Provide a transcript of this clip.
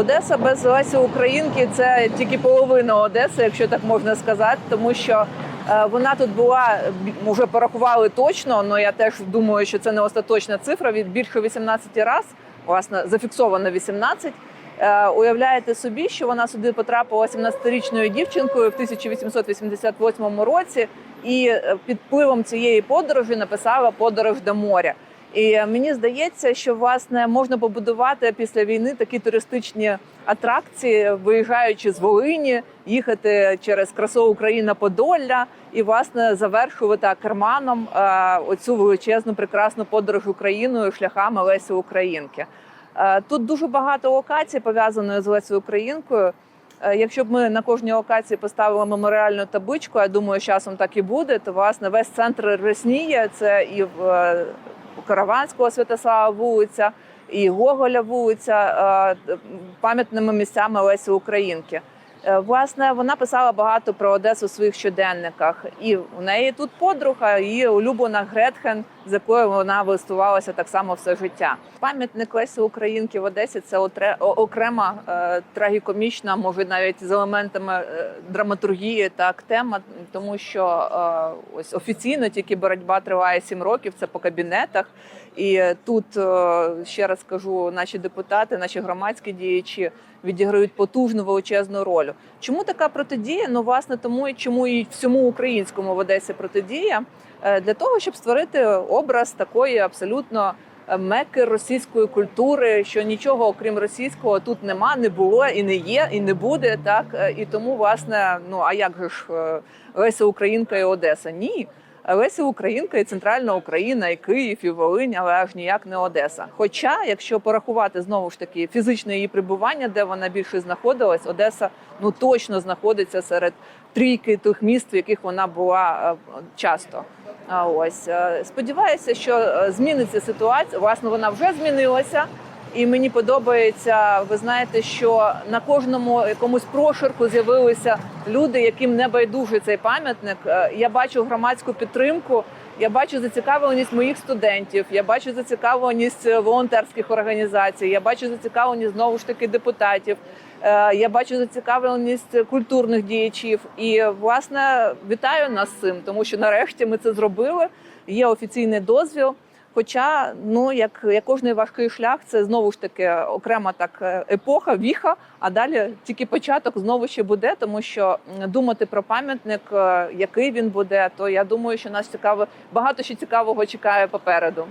Одеса без Лесі Українки це тільки половина Одеси, якщо так можна сказати, тому що е, вона тут була вже порахували точно. але я теж думаю, що це не остаточна цифра. Від більше 18 раз, власне, зафіксовано 18. Е, Уявляєте собі, що вона сюди потрапила 17-річною дівчинкою в 1888 році, і е, під впливом цієї подорожі написала подорож до моря. І е, мені здається, що власне можна побудувати після війни такі туристичні атракції, виїжджаючи з Волині, їхати через красу Україна Подолля і власне завершувати керманом е, оцю величезну прекрасну подорож Україною шляхами Лесі Українки. Е, Тут дуже багато локацій пов'язаної з Лесею Українкою. Якщо б ми на кожній локації поставили меморіальну табличку, я думаю, часом так і буде. То власне весь центр Ресніє це і в Караванського Святослава вулиця, і Гоголя вулиця е, пам'ятними місцями Лесі Українки. Е, Власне, вона писала багато про Одесу в своїх щоденниках, і у неї тут подруга, її улюблена Гретхен, з якою вона листувалася так само все життя. Пам'ятник Лесі Українки в Одесі це окрема е, трагікомічна, може навіть з елементами е, драматургії так тема, тому що ось офіційно тільки боротьба триває сім років. Це по кабінетах. І тут ще раз кажу, наші депутати, наші громадські діячі відіграють потужну величезну роль. Чому така протидія? Ну власне тому і чому і всьому українському в Одесі протидія Е, для того, щоб створити образ такої абсолютно е, меки російської культури, що нічого окрім російського тут нема, не було і не є, і не буде. Так Е, і тому, власне, ну а як же ж Леся Українка і Одеса? Ні. Леся Українка і центральна Україна, і Київ, і Волинь, але аж ніяк не Одеса. Хоча, якщо порахувати знову ж таки фізичне її прибування, де вона більше знаходилась, Одеса ну точно знаходиться серед трійки тих міст, в яких вона була е, часто. А ось е, сподіваюся, що е, зміниться ситуація. Власне, вона вже змінилася. І мені подобається, ви знаєте, що на кожному якомусь прошарку з'явилися люди, яким не байдужий цей пам'ятник. Е, Я бачу громадську підтримку, я бачу зацікавленість моїх студентів, я бачу зацікавленість е, волонтерських організацій, я бачу зацікавленість знову ж таки депутатів. Е, Я бачу зацікавленість культурних діячів. І власне вітаю нас з цим, тому що нарешті ми це зробили. Є офіційний дозвіл. Хоча, ну як, як кожний важкий шлях, це знову ж таки окрема так е, епоха, віха. А далі тільки початок знову ще буде, тому що думати про пам'ятник, е, який він буде, то я думаю, що нас цікаво багато ще цікавого чекає попереду.